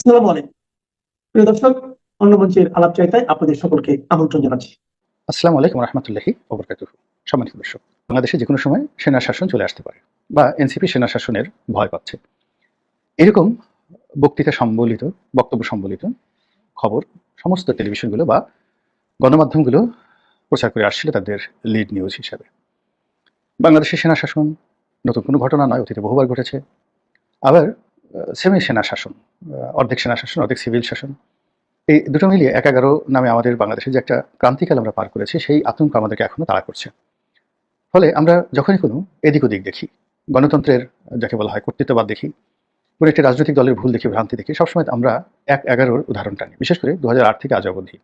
আসসালামু আলাইকুম। প্রিয় দর্শক আলাপ চাইতায় আপনাদের সকলকে আমন্ত্রণ জানাচ্ছি। আসসালামু আলাইকুম রহমতুল্লাহি ওবরকাতুহ সম্মানিত দর্শক, বাংলাদেশে যে কোনো সময় সেনা শাসন চলে আসতে পারে বা এনসিপি সেনা শাসনের ভয় পাচ্ছে। এরকম বক্তৃতা সম্বলিত, বক্তব্য সম্বলিত খবর সমস্ত টেলিভিশনগুলো বা গণমাধ্যমগুলো প্রচার করে আসছিল তাদের লিড নিউজ হিসাবে। বাংলাদেশের সেনা শাসন নতুন কোনো ঘটনা নয়, অতীতে বহুবার ঘটেছে। আবার সেমি সেনা শাসন অর্ধেক সেনা শাসন, অর্ধেক সিভিল শাসন। এই দুটো মিলিয়ে এক এগারো নামে আমাদের বাংলাদেশে যে একটা ক্রান্তিকাল আমরা পার করেছি, সেই আতঙ্ক আমাদেরকে এখনও তাড়া করছে। ফলে আমরা যখনই কোনো এদিক ওদিক দেখি, গণতন্ত্রের যাকে বলা হয় কর্তৃত্ববাদ দেখি, কোনো একটি রাজনৈতিক দলের ভুল দেখি, ভ্রান্তি দেখি, সবসময় আমরা এক এগারোর উদাহরণটা নিই, বিশেষ করে দু আট থেকে আজ অবধি।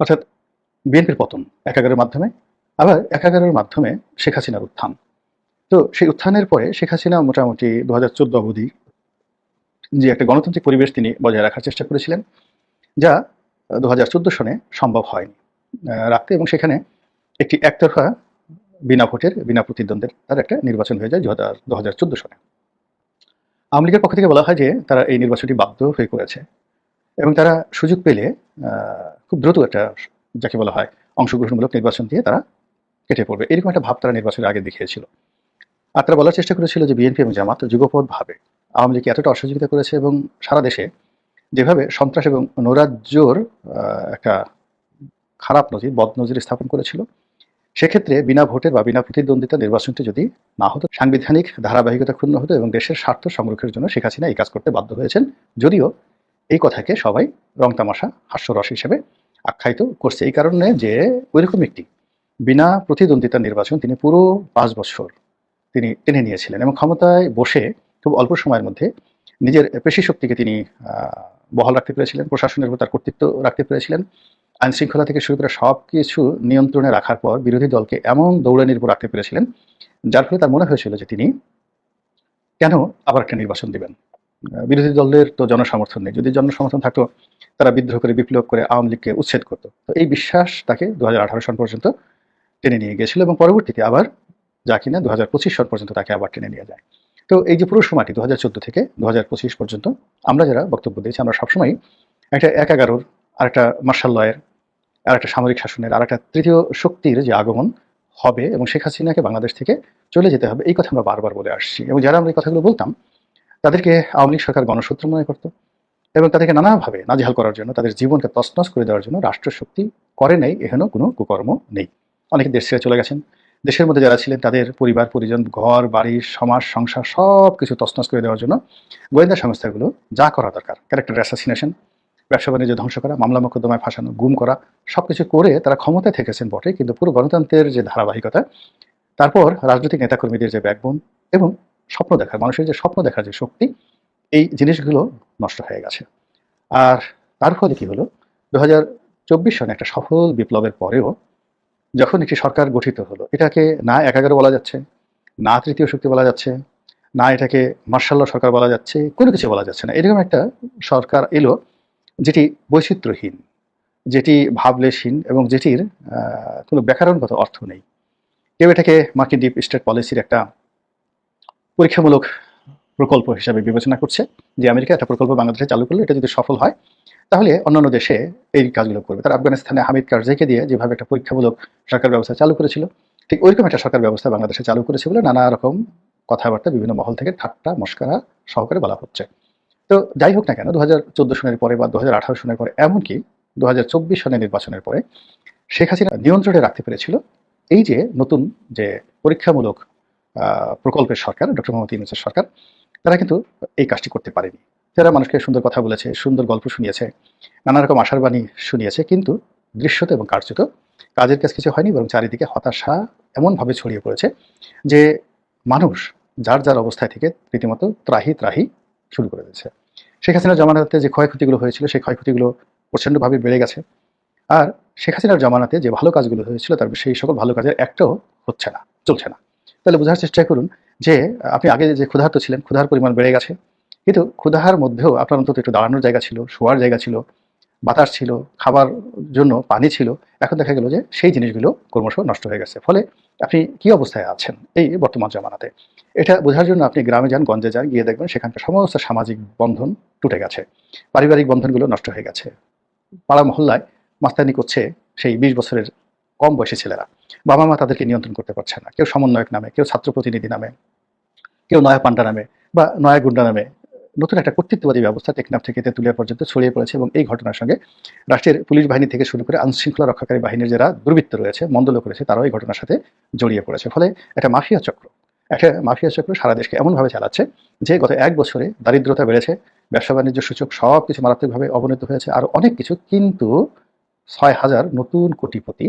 অর্থাৎ বিএনপির পতন এক এগারোর মাধ্যমে, আবার এক এগারোর মাধ্যমে শেখ হাসিনার উত্থান। তো সেই উত্থানের পরে শেখ হাসিনা মোটামুটি দু হাজার চোদ্দ অবধি যে একটা গণতান্ত্রিক পরিবেশ তিনি বজায় রাখার চেষ্টা করেছিলেন, যা দু হাজার চোদ্দ সনে সম্ভব হয়নি। রাখতে এবং সেখানে একটি একতরফা বিনা ভোটের, বিনা প্রতিদ্বন্দ্বের তার একটা নির্বাচন হয়ে যায় দু হাজার চোদ্দ সনে। আওয়ামী লীগের পক্ষ থেকে বলা হয় যে তারা এই নির্বাচনটি বাধ্য হয়ে করেছে এবং তারা সুযোগ পেলে খুব দ্রুত একটা, যাকে বলা হয়, অংশগ্রহণমূলক নির্বাচন দিয়ে তারা কেটে পড়বে। এরকম একটা ভাব তারা নির্বাচনের আগে দেখিয়েছিল। আর তারা বলার চেষ্টা করেছিল যে বিএনপি এবং জামাত যুগপথ ভাবে আওয়ামী লীগ এতটা অসহযোগিতা করেছে এবং সারা দেশে যেভাবে সন্ত্রাস এবং নৈরাজ্যর একটা খারাপ নজির বদ নজির স্থাপন করেছিল, সেক্ষেত্রে বিনা ভোটের বা বিনা প্রতিদ্বন্দ্বিতা নির্বাচনটি যদি না হতো, সাংবিধানিক ধারাবাহিকতা ক্ষুণ্ণ হতো এবং দেশের স্বার্থ সংরক্ষণের জন্য শেখ হাসিনা এই কাজ করতে বাধ্য হয়েছেন। যদিও এই কথাকে সবাই রং তামাশা, হাস্যরস হিসেবে আখ্যায়িত করছে। এই কারণে যে ওইরকম একটি বিনা প্রতিদ্বন্দ্বিতা নির্বাচন তিনি পুরো পাঁচ বছর তিনি টেনে নিয়েছিলেন এবং ক্ষমতায় বসে খুব অল্প সময়ের মধ্যে নিজের পেশি শক্তিকে তিনি বহাল রাখতে পেরেছিলেন, প্রশাসনের উপর তার কর্তৃত্ব রাখতে পেরেছিলেন। আইন শৃঙ্খলা থেকে শুরু করে সব কিছু নিয়ন্ত্রণে রাখার পর বিরোধী দলকে এমন দৌড়ানির উপর রাখতে পেরেছিলেন, যার ফলে তার মনে হয়েছিল যে তিনি কেন আবার একটা নির্বাচন দিবেন। বিরোধী দলের তো জনসমর্থন নেই। যদি জনসমর্থন থাকতো, তারা বিদ্রোহ করে, বিপ্লব করে, আওয়ামী লীগকে উচ্ছেদ করতো। তো এই বিশ্বাস তাকে দু হাজার আঠারো সন পর্যন্ত টেনে নিয়ে গিয়েছিল এবং পরবর্তীতে আবার যা কিনা দু হাজার পঁচিশ সন পর্যন্ত তাকে আবার টেনে নিয়ে যায়। তো এই যে পুরো সময়টি দু থেকে দু হাজার পঁচিশ পর্যন্ত, আমরা যারা বক্তব্য দিয়েছি, আমরা সবসময় একটা এক এগারোর আর একটা মার্শাল লয়ের আর একটা সামরিক শাসনের আর একটা তৃতীয় শক্তির যে আগমন হবে এবং শেখ হাসিনাকে বাংলাদেশ থেকে চলে যেতে হবে, এই কথা আমরা বারবার বলে আসছি। এবং যারা আমরা এই কথাগুলো বলতাম, তাদেরকে আওয়ামী লীগ সরকার গণশত্রু মনে করতো এবং তাদেরকে নানাভাবে নাজেহাল করার জন্য, তাদের জীবনকে তছনছ করে দেওয়ার জন্য রাষ্ট্রশক্তি করে নেই এখানেও কোনো কুকর্ম নেই। অনেকে দেশ ছেড়ে চলে গেছেন দেশের মধ্যে যারা ছিলেন, তাদের পরিবার, পরিজন, ঘর, বাড়ি, সমাজ, সংসার সব কিছু তছনছ করে দেওয়ার জন্য গোয়েন্দা সংস্থাগুলো যা করা দরকার। ক্যারেক্টার অ্যাসাসিনেশন ব্যবসা বাণিজ্য ধ্বংস করা, মামলা মোকদ্দমায় ফাঁসানো, গুম করা সব কিছু করে তারা ক্ষমতায় থেকেছেন বটে, কিন্তু পুরো গণতন্ত্রের যে ধারাবাহিকতা, তারপর রাজনৈতিক নেতাকর্মীদের যে ব্যাকবোন এবং স্বপ্ন দেখার, মানুষের যে স্বপ্ন দেখার যে শক্তি, এই জিনিসগুলো নষ্ট হয়ে গেছে। আর তার ফলে কি হলো? দু হাজার চব্বিশ সনে একটা সফল বিপ্লবের পরেও যখন একটি সরকার গঠিত হলো, এটাকে না এক এগারো বলা যাচ্ছে, না তৃতীয় শক্তি বলা যাচ্ছে, না এটাকে মার্শাল ল সরকার বলা যাচ্ছে, কোনো কিছু বলা যাচ্ছে না। এরকম একটা সরকার এলো যেটি বৈচিত্র্যহীন, যেটি ভাবলেশহীন এবং যেটির কোনো ব্যাকরণগত অর্থ নেই। কেউ এটাকে মার্কিন ডিপ স্টেট পলিসির একটা পরীক্ষামূলক প্রকল্প হিসাবে বিবেচনা করছে যে আমেরিকা একটা প্রকল্প বাংলাদেশে চালু করলে এটা যদি সফল হয়, তাহলে অন্যান্য দেশে এই কাজগুলো করবে। তারা আফগানিস্তানে হামিদ কারজাইকে দিয়ে যেভাবে একটা পরীক্ষামূলক সরকার ব্যবস্থা চালু করেছিল, ঠিক ওইরকম একটা সরকার ব্যবস্থা বাংলাদেশে চালু করেছে বলে নানা রকম কথাবার্তা বিভিন্ন মহল থেকে ঠাট্টা, মস্কারা সহকারে বলা হচ্ছে। তো যাই হোক না কেন দু হাজার চোদ্দ সনের পরে বা দু হাজার আঠারো সনের পরে, এমনকি দু হাজার চব্বিশ সনের নির্বাচনের পরে শেখ হাসিনা নিয়ন্ত্রণে রাখতে পেরেছিল এই যে নতুন যে পরীক্ষামূলক প্রকল্পের সরকার, ডক্টর মোহাম্মদ ইউনুসের সরকার তারা কিন্তু এই কাজটি করতে পারেনি। যারা মানুষকে সুন্দর কথা বলেছে, সুন্দর গল্প শুনিয়েছে নানা রকম আশার বাণী শুনিয়েছে, কিন্তু দৃশ্যত এবং কার্যত কাজের কাজ কিছু হয়নি, বরং চারিদিকে হতাশা এমনভাবে ছড়িয়ে পড়েছে যে মানুষ যার যার অবস্থায় থেকে রীতিমতো ত্রাহি ত্রাহি শুরু করে দিয়েছে। শেখ হাসিনার জমানাতে যে ক্ষয়ক্ষতিগুলো হয়েছিল, সেই ক্ষয়ক্ষতিগুলো প্রচণ্ডভাবে বেড়ে গেছে। আর শেখ হাসিনার জামানাতে যে ভালো কাজগুলো হয়েছিল, তার সেই সকল ভালো কাজের একটাও হচ্ছে না, চলছে না। তাহলে বোঝার চেষ্টা করুন যে, আপনি আগে যে ক্ষুধার্ত ছিলেন, ক্ষুধার পরিমাণ বেড়ে গেছে। কিন্তু ক্ষুধার মধ্যেও আপনার অন্তত একটু দাঁড়ানোর জায়গা ছিল, শোয়ার জায়গা ছিল, বাতাস ছিল, খাবার জন্য পানি ছিল। এখন দেখা গেল যে সেই জিনিসগুলো ক্রমশ নষ্ট হয়ে গেছে। ফলে আপনি কি অবস্থায় আছেন এই বর্তমান জামানাতে? এটা বোঝার জন্য আপনি গ্রামে যান, গঞ্জে যান, গিয়ে দেখবেন সেখানকার সমস্ত সামাজিক বন্ধন টুটে গেছে। পারিবারিক বন্ধনগুলো নষ্ট হয়ে গেছে। পাড়া মহল্লায় মাস্তানি করছে সেই বিশ বছরের কম বয়সী ছেলেরা। বাবা মা তাদেরকে নিয়ন্ত্রণ করতে পারছে না। কেউ সমন্বয়ক নামে, কেউ ছাত্র প্রতিনিধি নামে, কেউ নয়া পান্ডা নামে বা নয়া গুন্ডা নামে। নতুন একটা কর্তৃত্ববাদী ব্যবস্থা টেকনাফ থেকে তেঁতুলিয়া পর্যন্ত ছড়িয়ে পড়েছে এবং এই ঘটনার সঙ্গে রাষ্ট্রের পুলিশ বাহিনী থেকে শুরু করে আইনশৃঙ্খলা রক্ষাকারী বাহিনীর যারা দুর্বৃত্ত রয়েছে মন্দলোক রয়েছে, তারাও এই ঘটনার সাথে জড়িয়ে পড়েছে। ফলে একটা মাফিয়া চক্র, একটা মাফিয়া চক্র সারা দেশকে এমনভাবে চালাচ্ছে যে গত এক বছরে দারিদ্রতা বেড়েছে, ব্যবসা বাণিজ্য সূচক সব কিছু মারাত্মকভাবে অবনতি হয়েছে, আর অনেক কিছু, কিন্তু ছয় হাজার নতুন কোটিপতি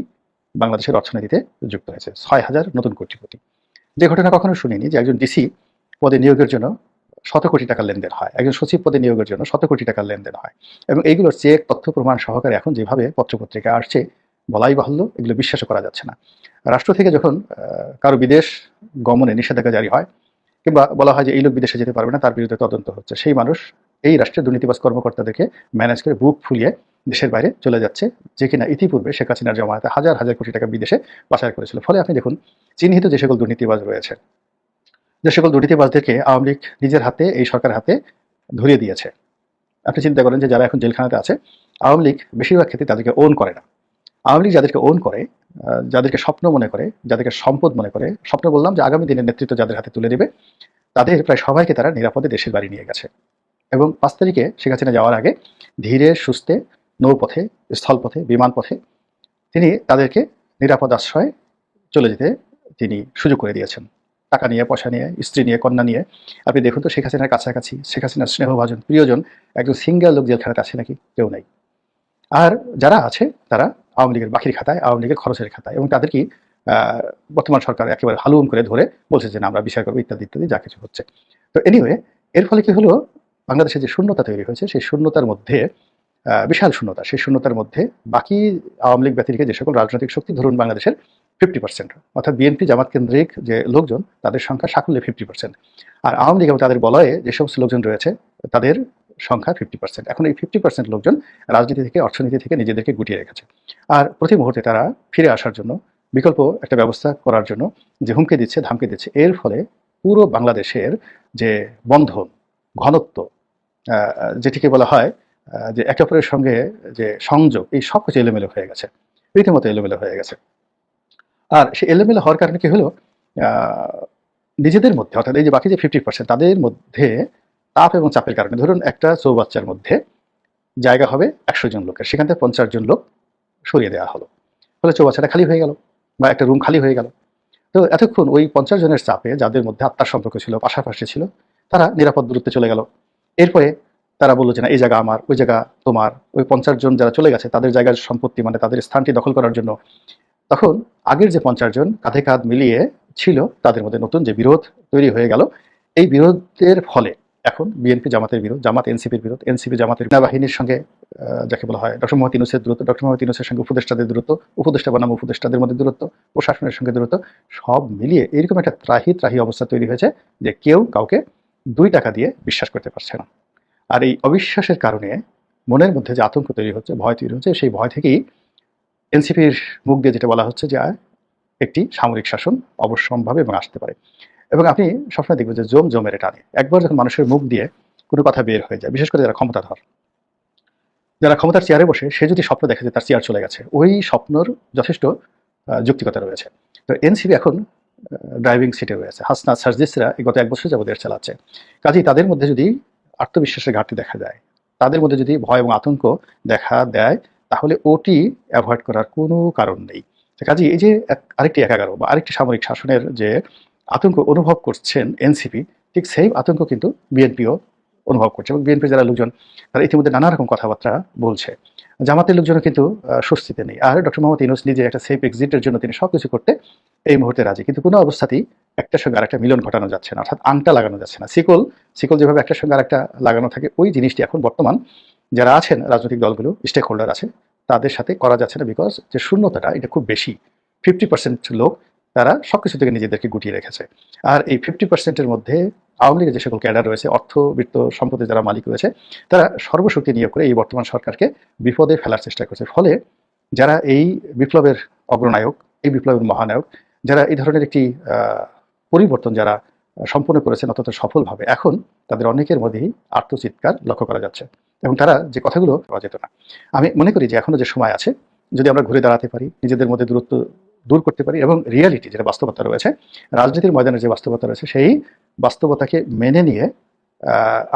বাংলাদেশের অর্থনীতিতে যুক্ত হয়েছে। ছয় হাজার নতুন কোটিপতি। যে ঘটনা কখনো শুনিনি যে একজন ডিসি পদে নিয়োগের জন্য শত কোটি টাকার লেনদেন হয়। একজন সচিব পদে নিয়োগের জন্য শত কোটি টাকার লেনদেন হয়। এবং এইগুলোর চেক তথ্য প্রমাণ সহকারে এখন যেভাবে পত্রপত্রিকা আসছে, বলাই বাহুল্য, এগুলো বিশ্বাসও করা যাচ্ছে না। রাষ্ট্র থেকে যখন কারও বিদেশ গমনে নিষেধাজ্ঞা জারি হয়, কিংবা বলা হয় যে এই লোক বিদেশে যেতে পারবে না, তার বিরুদ্ধে তদন্ত হচ্ছে। সেই মানুষ এই রাষ্ট্রের দুর্নীতিবাস কর্মকর্তাদেরকে ম্যানেজ করে বুক ফুলিয়ে দেশের বাইরে চলে যাচ্ছে, যে কিনা ইতিপূর্বে শেখ হাসিনার জমায়েতে হাজার হাজার কোটি টাকা বিদেশে পাচার করেছিল। ফলে আপনি দেখুন, চিহ্নিত যে সকল দুর্নীতিবাজ রয়েছে, যে সকল দুর্নীতিবাজদেরকে আওয়ামী লীগ নিজের হাতে, এই সরকারের হাতে ধরিয়ে দিয়েছে। আপনি চিন্তা করেন যে যারা এখন জেলখানাতে আছে, আওয়ামী লীগ বেশিরভাগ ক্ষেত্রে তাদেরকে ওন করে না। আওয়ামী লীগ যাদেরকে ওন করে যাদেরকে স্বপ্ন মনে করে, যাদেরকে সম্পদ মনে করে, স্বপ্ন বললাম যে আগামী দিনের নেতৃত্ব যাদের হাতে তুলে দেবে, তাদের প্রায় সবাইকে তারা নিরাপদে দেশের বাড়ি নিয়ে গেছে। এবং পাঁচ তারিখে শেখ হাসিনা যাওয়ার আগে ধীরে, সুস্থে নৌপথে, স্থলপথে, বিমানপথে তিনি তাদেরকে নিরাপদ আশ্রয়ে চলে যেতে তিনি সুযোগ করে দিয়েছেন। টাকা নিয়ে, পয়সা নিয়ে, স্ত্রী নিয়ে, কন্যা নিয়ে। আপনি দেখুন তো শেখ হাসিনার কাছাকাছি, শেখ হাসিনার স্নেহভাজন প্রিয়জন, একজন সিঙ্গেল লোক জেলখানাতে আছে নাকি? কেউ নাই। আর যারা আছে, তারা আওয়ামী লীগের বাকির খাতায়, আওয়ামী লীগের খরচের খাতায় এবং তাদেরকে বর্তমান সরকার একেবারে হালুম করে ধরে বলছে যে না, আমরা বিচার করব, ইত্যাদি ইত্যাদি, যা কিছু হচ্ছে। তো এনিওয়ে এর ফলে কি হলো? বাংলাদেশে যে শূন্যতা তৈরি হয়েছে, সেই শূন্যতার মধ্যে বিশাল শূন্যতা। সেই শূন্যতার মধ্যে বাকি আওয়ামী লীগ ব্যতিরিকে যে সকল রাজনৈতিক শক্তি, ধরুন বাংলাদেশের ফিফটি পার্সেন্ট অর্থাৎ বিএনপি জামাত কেন্দ্রিক যে লোকজন, তাদের সংখ্যা সাকুল্যে ফিফটি পার্সেন্ট আর আওয়ামী লীগ এবং তাদের বলয়ে যে সমস্ত লোকজন রয়েছে, তাদের সংখ্যা ফিফটি পার্সেন্ট এখন এই ফিফটি পার্সেন্ট লোকজন রাজনীতি থেকে, অর্থনীতি থেকে নিজেদেরকে গুটিয়ে রেখেছে। আর প্রতি মুহূর্তে তারা ফিরে আসার জন্য, বিকল্প একটা ব্যবস্থা করার জন্য যে হুমকি দিচ্ছে, ধামকি দিচ্ছে, এর ফলে পুরো বাংলাদেশের যে বন্ধন, ঘনত্ব যেটিকে বলা হয় যে একে অপরের সঙ্গে যে সংযোগ, এই সব কিছু এলোমেলো হয়ে গেছে। রীতিমতো এলোমেলো হয়ে গেছে। আর সেই এলোমেলো হওয়ার কারণে কি হলো? নিজেদের মধ্যে, অর্থাৎ এই যে বাকি যে ফিফটি পার্সেন্ট তাদের মধ্যে তাপ এবং চাপের কারণে, ধরুন একটা চৌবাচ্চার মধ্যে জায়গা হবে একশো জন লোকের, সেখান থেকে পঞ্চাশ জন লোক সরিয়ে দেওয়া হলো। ফলে চৌবাচ্চাটা খালি হয়ে গেল বা একটা রুম খালি হয়ে গেল। তো এতক্ষণ ওই পঞ্চাশ জনের চাপে, যাদের মধ্যে আত্মার সম্পর্ক ছিল, পাশাপাশি ছিল, তারা নিরাপদ দূরত্বে চলে গেল। এরপরে তারা বলল যে, না, এই জায়গা আমার, ওই জায়গা তোমার। ওই পঞ্চাশ জন যারা চলে গেছে, তাদের জায়গার সম্পত্তি মানে তাদের স্থানটি দখল করার জন্য। তখন আগের যে পঞ্চাশ জন, কাঁধে কাঁধ মিলিয়ে ছিল তাদের মধ্যে নতুন যে বিরোধ তৈরি হয়ে গেল। এই বিরোধের ফলে এখন বিএনপি জামাতের বিরোধ, জামাত এনসিপির বিরোধ, এনসিপি জামাতের বাহিনীর সঙ্গে যাকে বলা হয় ডক্টর মোহাম্মদ ইউনুসের দূরত্ব, ডক্টর মোহাম্মদ ইউনুসের সঙ্গে উপদেষ্টাদের দূরত্ব, উপদেষ্টা বনাম উপদেষ্টাদের মধ্যে দূরত্ব, প্রশাসনের সঙ্গে দূরত্ব, সব মিলিয়ে এরকম একটা ত্রাহি ত্রাহি অবস্থা তৈরি হয়েছে যে কেউ কাউকে দুই টাকা দিয়ে বিশ্বাস করতে পারছে না। আর এই অবিশ্বাসের কারণে মনের মধ্যে যে আতঙ্ক তৈরি হচ্ছে, ভয় তৈরি হচ্ছে, সেই ভয় থেকেই এনসিপির মুখ দিয়ে যেটা বলা হচ্ছে যে একটি সামরিক শাসন অবশ্যম্ভাবে এবং আসতে পারে। এবং আপনি সবসময় দেখবেন যে জম জমের টানে। একবার যখন মানুষের মুখ দিয়ে কোনো কথা বের হয়ে যায়, বিশেষ করে যারা ক্ষমতাধর, যারা ক্ষমতার চেয়ারে বসে, সে যদি স্বপ্ন দেখে যে তার চেয়ার চলে গেছে, ওই স্বপ্নর যথেষ্ট যুক্তিকতা রয়েছে। তো এনসিপি এখন ড্রাইভিং সিটে রয়েছে। হাসনা সার্জিসরা গত এক বছর যাবত দেশ চালাচ্ছে। কাজেই তাদের মধ্যে যদি আত্মবিশ্বাসের ঘাটতি দেখা যায় তাদের মধ্যে যদি ভয় এবং আতঙ্ক দেখা দেয়, তাহলে ওটি অ্যাভয়েড করার কোনো কারণ নেই। তো কাজেই এই যে আরেকটি একাগারো বা আরেকটি সামরিক শাসনের যে আতঙ্ক অনুভব করছেন এনসিপি ঠিক সেই আতঙ্ক কিন্তু বিএনপিও অনুভব করছে এবং বিএনপির যারা লোকজন, তারা ইতিমধ্যে নানা রকম কথাবার্তা বলছে। জামাতের লোকজনও কিন্তু স্বস্তিতে নেই। আর ডক্টর মোহাম্মদ ইউনুস নিজে একটা সেফ এক্সিটের জন্য তিনি সবকিছু করতে এই মুহূর্তে রাজি। কিন্তু কোনো অবস্থাতেই একটার সঙ্গে আরেকটা মিলন ঘটানো যাচ্ছে না, অর্থাৎ আংটা লাগানো যাচ্ছে না। সিকল সিকল যেভাবে একটার সঙ্গে আরেকটা লাগানো থাকে, ওই জিনিসটি এখন বর্তমান যারা আছেন রাজনৈতিক দলগুলো, স্টেক হোল্ডার আছে, তাদের সাথে করা যাচ্ছে না বিকজ যে শূন্যতাটা এটা খুব বেশি। ফিফটি পার্সেন্ট লোক তারা সবকিছু থেকে নিজেদেরকে গুটিয়ে রেখেছে। আর এই ফিফটি পার্সেন্টের মধ্যে আওয়ামী লীগের যে সকল ক্যাডার রয়েছে অর্থবিত্ত সম্পদের যারা মালিক রয়েছে, তারা সর্বশক্তি নিয়োগ করে এই বর্তমান সরকারকে বিপদে ফেলার চেষ্টা করছে। ফলে যারা এই বিপ্লবের অগ্রনায়ক, এই বিপ্লবের মহানায়ক, যারা এই ধরনের একটি পরিবর্তন যারা সম্পন্ন করেছেন অত্যন্ত সফলভাবে, এখন তাদের অনেকের মধ্যেই আত্মচিৎকার লক্ষ্য করা যাচ্ছে এবং তারা যে কথাগুলো যেত না। আমি মনে করি যে এখনও যে সময় আছে, যদি আমরা ঘুরে দাঁড়াতে পারি, নিজেদের মধ্যে দূরত্ব দূর করতে পারি এবং রিয়ালিটি যেটা বাস্তবতা রয়েছে, রাজনীতির ময়দানে যে বাস্তবতা রয়েছে, সেই বাস্তবতাকে মেনে নিয়ে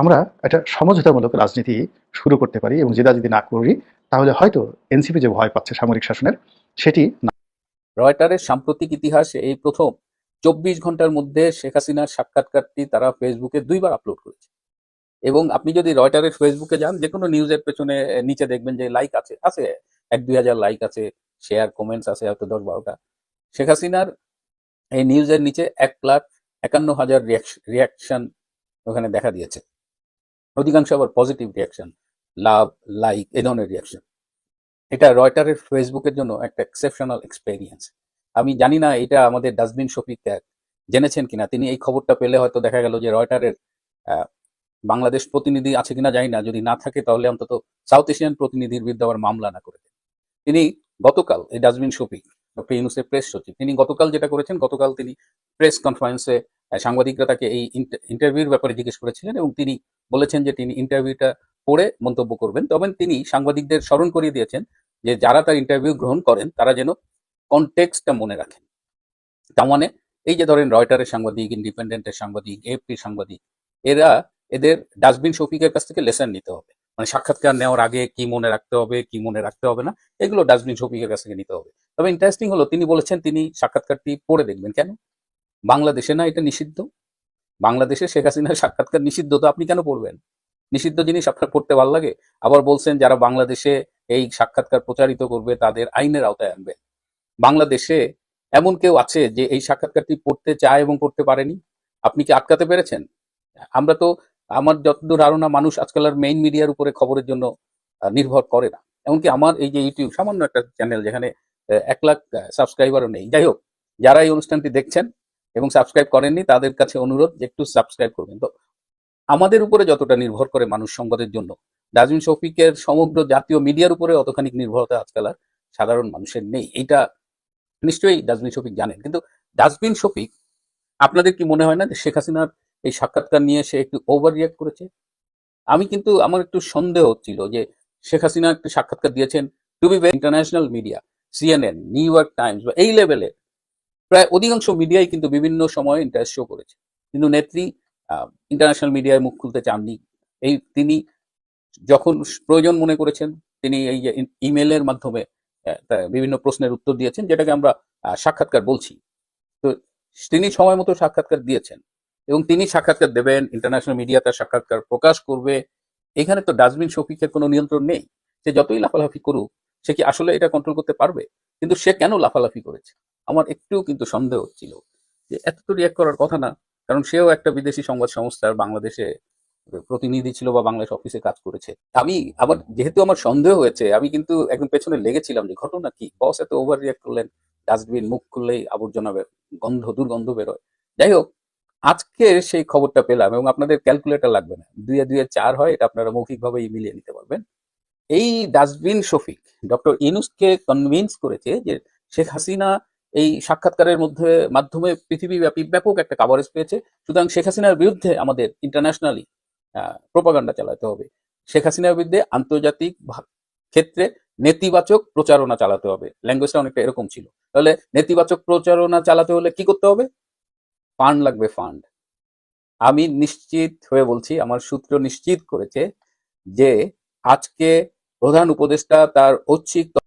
আমরা একটা সমঝোতামূলক রাজনীতি শুরু করতে পারি এবং যেটা যদি না করি, তাহলে হয়তো এনসিপি যে ভয় পাচ্ছে সামরিক শাসনের, সেটি না রয়টারের সাম্প্রতিক ইতিহাসে এই প্রথম চব্বিশ ঘণ্টার মধ্যে শেখ হাসিনার সাক্ষাৎকারটি তারা ফেসবুকে দুইবার আপলোড করেছে। এবং আপনি যদি রয়টারের ফেসবুকে যান যে কোনো নিউজের পেছনে নিচে দেখবেন যে লাইক আছে আছে, এক দুই হাজার লাইক আছে শেয়ার কমেন্টস আছে, হয়তো দশ বারোটা। শেখ হাসিনার এই নিউজের নিচে এক লাখ একান্ন হাজার রিয়াকশন ওখানে দেখা দিয়েছে। অধিকাংশ আবার পজিটিভ রিয়াকশন লাভ লাইক এ ধরনের রিয়াকশন এটা রয়টারের ফেসবুকের জন্য একটা এক্সেপশনাল এক্সপেরিয়েন্স আমি জানি না এটা আমাদের ডাস্টবিন শফিক জেনেছেন কিনা? তিনি এই খবরটা পেলে হয়তো দেখা গেল যে রয়টারের বাংলাদেশ প্রতিনিধি আছে কিনা জানি না। যদি না থাকে তাহলে অন্তত সাউথ এশিয়ান প্রতিনিধির বিরুদ্ধে আবার মামলা না করে। তিনি গতকাল এই ডাস্টবিন শফিক ডক্টর প্রেস সচিব, তিনি গতকাল যেটা করেছেন, গতকাল তিনি প্রেস কনফারেন্সে সাংবাদিকরা তাকে এই ইন্টারভিউর ব্যাপারে জিজ্ঞেস করেছিলেন এবং তিনি বলেছেন যে তিনি ইন্টারভিউটা পড়ে মন্তব্য করবেন। তবে তিনি সাংবাদিকদের স্মরণ করিয়ে দিয়েছেন যে যারা তার ইন্টারভিউ গ্রহণ করেন, তারা যেন কনটেক্সটটা মনে রাখেন। তার মানে এই যে ধরেন রয়টারের সাংবাদিক, ইন্ডিপেন্ডেন্টের সাংবাদিক এফপির সাংবাদিক, এরা এদের ডাস্টবিন শফিকের কাছ থেকে লেসন নিতে হবে। মানে সাক্ষাৎকার নেওয়ার আগে কি মনে রাখতে হবে, কি মনে রাখতে হবে না, এগুলো ডাস্টবিন শফিকের কাছ থেকে নিতে হবে। তবে ইন্টারেস্টিং হলো, তিনি বলেছেন তিনি সাক্ষাৎকারটি পড়ে দেখবেন। কেন? বাংলাদেশে না এটা নিষিদ্ধ। বাংলাদেশে শেখ হাসিনার সাক্ষাৎকার নিষিদ্ধ, তো আপনি কেন পড়বেন? নিষিদ্ধ জিনিস আপনার পড়তে ভালো লাগে? আবার বলছেন, যারা বাংলাদেশে এই সাক্ষাৎকার প্রচারিত করবে, তাদের আইনের আওতায় আনবে। বাংলাদেশে এমন কেউ আছে যে এই সাক্ষাৎকারটি পড়তে চায় এবং পড়তে পারেনি? আপনি কি আটকাতে পেরেছেন? আমরা তো আমার যতদূর ধারণা, মানুষ আজকাল আর মেইন মিডিয়ার উপরে খবরের জন্য নির্ভর করে না। এমনকি আমার এই যে ইউটিউব, সামান্য একটা চ্যানেল যেখানে এক লাখ সাবস্ক্রাইবারও নেই। যাই হোক, যারা এই অনুষ্ঠানটি দেখছেন এবং সাবস্ক্রাইব করেননি, তাদের কাছে অনুরোধ যে একটু সাবস্ক্রাইব করবেন। তো আমাদের উপরে যতটা নির্ভর করে মানুষ সংবাদের জন্য ডাজমিন শফিকের সমগ্র জাতীয় মিডিয়ার উপরে অতখানি নির্ভরতা আজকাল আর সাধারণ মানুষের নেই। এটা নিশ্চয়ই ডাস্টবিন শফিক জানেন, কিন্তু ডাস্টবিন শফিক, আপনাদের কি মনে হয় না যে শেখ হাসিনার এই সাক্ষাৎকার নিয়ে সে একটু ওভার রিয়াক্ট করেছে? আমি কিন্তু, আমার একটু সন্দেহ হচ্ছিল যে শেখ হাসিনা একটা সাক্ষাৎকার দিয়েছেন to B international media CNN New York Times বা এই লেভেলের প্রায় অধিকাংশ মিডিয়াই কিন্তু বিভিন্ন সময়ে ইন্টারেস্ট শো করেছে। কিন্তু নেত্রী ইন্টারন্যাশনাল মিডিয়ায় মুখ খুলতে চাননি। এই তিনি যখন প্রয়োজন মনে করেছেন, তিনি এই যে ইমেলের মাধ্যমে বিভিন্ন প্রশ্নের উত্তর দিয়েছেন, যেটাকে আমরা সাক্ষাৎকার বলছি। তো তিনি সময় মতো সাক্ষাৎকার দিয়েছেন এবং তিনি সাক্ষাৎকার দেবেন ইন্টারন্যাশনাল মিডিয়া তার সাক্ষাৎকার প্রকাশ করবে। এখানে তো ডাস্টবিন শফিকের কোনো নিয়ন্ত্রণ নেই। সে যতই লাফালাফি করুক, সে কি আসলে এটা কন্ট্রোল করতে পারবে? কিন্তু সে কেন লাফালাফি করেছে? আমার একটু কিন্তু সন্দেহ হচ্ছিল যে এত তো রিয়াক্ট করার কথা না, কারণ সেও একটা বিদেশি সংবাদ সংস্থার বাংলাদেশে প্রতিনিধি ছিল বা বাংলাদেশ অফিসে কাজ করেছে। আমি আবার যেহেতু আমার সন্দেহ হয়েছে, আমি কিন্তু একদম পেছনে লেগেছিলাম যে ঘটনা কি? বস এত ওভার রিয়াক্ট করলেন ডাস্টবিন মুখ খুললেই আবর্জনা বের- গন্ধ, দুর্গন্ধ বেরোয়। যাই হোক, আজকে সেই খবরটা পেলাম এবং আপনাদের ক্যালকুলেটর লাগবে না। দুয়ে দুয়ে চার হয়, এটা আপনারা মৌখিকভাবেই মিলিয়ে নিতে পারবেন। এই ডাস্টবিন শফিক ডক্টর ইনুসকে কনভিন্স করেছে যে শেখ হাসিনা এই সাক্ষাৎকারের মধ্যে, মাধ্যমে পৃথিবীব্যাপী ব্যাপক একটা কাভারেজ পেয়েছে। সুতরাং শেখ হাসিনার বিরুদ্ধে আমাদের ইন্টারন্যাশনালি প্রোপাগান্ডা চালাতে হবে। শেখ হাসিনার বিরুদ্ধে আন্তর্জাতিক ক্ষেত্রে নেতিবাচক প্রচারণা চালাতে হবে। ল্যাঙ্গুয়েজটা অনেকটা এরকম ছিল। তাহলে নেতিবাচক প্রচারণা চালাতে হলে কি করতে হবে? ফান্ড লাগবে ফান্ড আমি নিশ্চিত হয়ে বলছি, আমার সূত্র নিশ্চিত করেছে যে আজকে প্রধান উপদেষ্টা তার ঐচ্ছিক